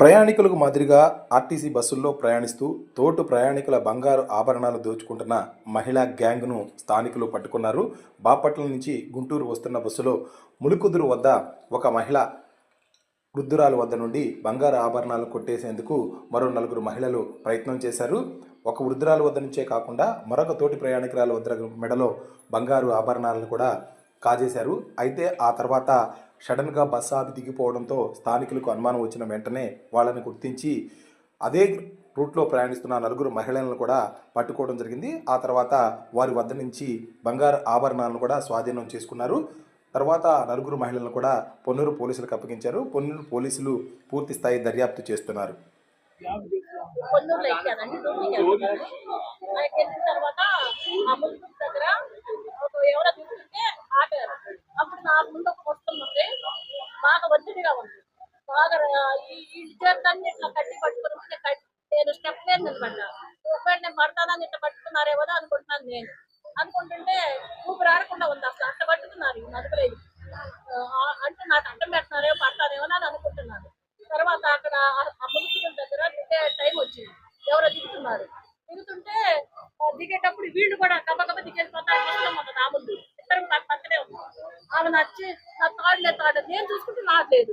ప్రయాణికులకు మాదిరిగా ఆర్టీసీ బస్సుల్లో ప్రయాణిస్తూ తోటు ప్రయాణికుల బంగారు ఆభరణాలు దోచుకుంటున్న మహిళా గ్యాంగ్ను స్థానికులు పట్టుకున్నారు. బాపట్ల నుంచి గుంటూరు వస్తున్న బస్సులో ములుకుదురు వద్ద ఒక మహిళ వృద్ధురాలు వద్ద నుండి బంగారు ఆభరణాలు కొట్టేసేందుకు మరో నలుగురు మహిళలు ప్రయత్నం చేశారు. ఒక వృద్ధురాలు వద్ద నుంచే కాకుండా మరొక తోటి ప్రయాణికురాల వద్ద మెడలో బంగారు ఆభరణాలను కూడా కాజేశారు. అయితే ఆ తర్వాత సడన్గా బస్సు ఆపి దిగిపోవడంతో స్థానికులకు అనుమానం వచ్చిన వెంటనే వాళ్ళని గుర్తించి అదే రూట్లో ప్రయాణిస్తున్న నలుగురు మహిళలను కూడా పట్టుకోవడం జరిగింది. ఆ తర్వాత వారి వద్ద నుంచి బంగారు ఆభరణాలను కూడా స్వాధీనం చేసుకున్నారు. తర్వాత నలుగురు మహిళలను కూడా పొన్నూరు పోలీసులకు అప్పగించారు. పొన్నూరు పోలీసులు పూర్తి స్థాయి దర్యాప్తు చేస్తున్నారు. పొన్నూరులో ఎక్కానండి తర్వాత ఆ ముందు దగ్గర ఒక ఎవరో చూస్తుంటే ఆపారు అప్పుడు నా ముందు ఒక పుస్తకం ఉంది బాగా ఒత్తిడిగా ఉంది. బాగా ఈ ఈ ఇట్లా కట్టి పట్టుకుని ఉంటే నేను స్టెప్ లేదు నిలబడ్డా. ఒకవేళ నేను పడతానని ఇట్లా పట్టుకున్నారేమో అనుకుంటున్నాను నేను. అనుకుంటుంటే ఊపిరి ఆడకుండా ఉంది అసలు. అట్ట పట్టుకున్నారు నదుపులేదు అంటే నాకు అడ్డం పెడుతున్నారేమో పడతానేమో అని అనుకుంటున్నాను. తర్వాత అక్కడ ఆ- మునుసుల దగ్గర దిగే టైం వచ్చింది. ఎవరో దిగుతున్నారు. దిగుతుంటే దిగేటప్పుడు వీళ్ళు కూడా గబగబ దిగేసిపోతారు. మొత్తం ఒక ఇద్దరు నాకు పక్కనే ఉంది ఆమె నచ్చి నా తాడలేదు తాడు నేను చూసుకుంటే నాట్లేదు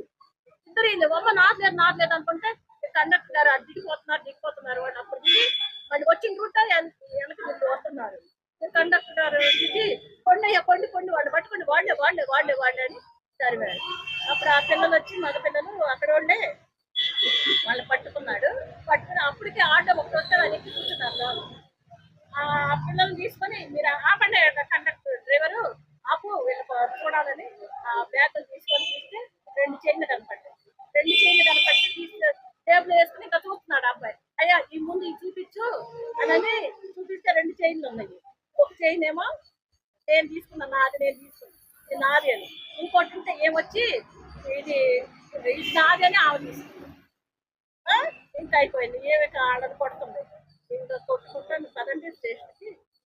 ఇద్దరు వీళ్ళు అమ్మ నాట్లేదు నాట్లేదు అనుకుంటే కండక్టర్ గారు అది దిగిపోతున్నారు దిగిపోతున్నారు వాళ్ళు అప్పుడు దిగి మళ్ళీ వచ్చిన రూట్ వెనక ముందు వస్తున్నారు. కండక్టర్ గారు దిగి కొండయ్య కొండి కొండి వాళ్ళు పట్టుకొని వాళ్ళే వాళ్ళే వాళ్ళే వాళ్ళే అని సరివారు అప్పుడు ఆ పిల్లలు వచ్చి మగ పిల్లలు అక్కడ వాళ్ళే వాళ్ళు పట్టుకున్నాడు. పట్టుకుని అప్పటికే ఆటో ఒకటి వస్తే అది ఎక్కి కూర్చున్నారు. ఆ పిల్లల్ని తీసుకొని మీరు ఆపండి కండక్టర్ చూడాలని ఆ బ్యాగులు తీసుకొని తీస్తే రెండు చైన్లు కనపడ్డాయి. రెండు చైన్లు కనపడితే తీస్తే టేబుల్ వేసుకుని ఇంకా చూస్తున్నాడు ఆ అబ్బాయి. అయ్యా ఈ ముందు ఇది చూపించు అని చూపిస్తే రెండు చైన్లు ఉన్నాయి. ఒక చైన్ ఏమో నేను తీసుకున్నా నాది నేను తీసుకున్నాను ఇది నాది అని. ఇంకోటి ఉంటే ఏమొచ్చి ఇది ఇది నాది అని ఆమె తీసుకున్నాను ఆ? ఇంకా అయిపోయింది. ఏమి ఆడని కొడుతుంది. ఇంకా కొట్టుకుంటాను కదండి స్టేషన్కి.